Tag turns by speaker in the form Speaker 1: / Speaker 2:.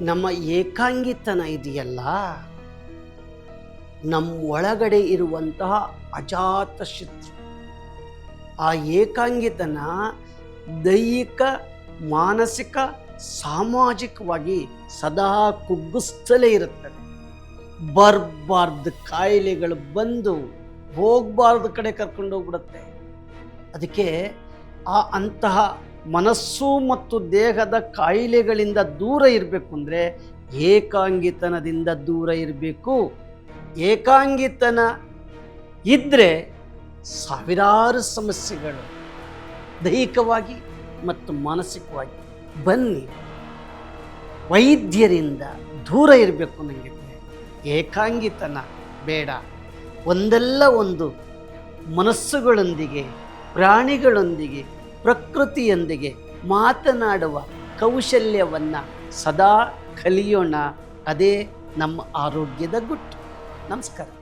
Speaker 1: ನಮ್ಮ ಏಕಾಂಗಿತನ ಇದೆಯಲ್ಲ? ನಮ್ಮ ಒಳಗಡೆ ಇರುವಂತಹ ಅಜಾತ ಶತ್ರು. ಆ ಏಕಾಂಗಿತನ ದೈಹಿಕ, ಮಾನಸಿಕ, ಸಾಮಾಜಿಕವಾಗಿ ಸದಾ ಕುಗ್ಗಿಸ್ತಲೇ ಇರುತ್ತದೆ. ಬರಬಾರ್ದು ಕಾಯಿಲೆಗಳು ಬಂದು ಹೋಗಬಾರ್ದು ಕಡೆ ಕರ್ಕೊಂಡು ಹೋಗ್ಬಿಡುತ್ತೆ. ಅದಕ್ಕೆ ಆ ಅಂತಹ ಮನಸ್ಸು ಮತ್ತು ದೇಹದ ಕಾಯಿಲೆಗಳಿಂದ ದೂರ ಇರಬೇಕು ಅಂದರೆ ಏಕಾಂಗಿತನದಿಂದ ದೂರ ಇರಬೇಕು. ಏಕಾಂಗಿತನ ಇದ್ದರೆ ಸಾವಿರಾರು ಸಮಸ್ಯೆಗಳು ದೈಹಿಕವಾಗಿ ಮತ್ತು ಮಾನಸಿಕವಾಗಿ ಬನ್ನಿ. ವೈದ್ಯರಿಂದ ದೂರ ಇರಬೇಕು ನನಗೆ ಏಕಾಂಗಿತನ ಬೇಡ. ಒಂದಲ್ಲ ಒಂದು ಮನಸ್ಸುಗಳೊಂದಿಗೆ, ಪ್ರಾಣಿಗಳೊಂದಿಗೆ ಪ್ರಕೃತಿಯೊಂದಿಗೆ ಮಾತನಾಡುವ ಕೌಶಲ್ಯವನ್ನು ಸದಾ ಕಲಿಯೋಣ. ಅದೇ ನಮ್ಮ ಆರೋಗ್ಯದ ಗುಟ್ಟು. ನಮಸ್ಕಾರ.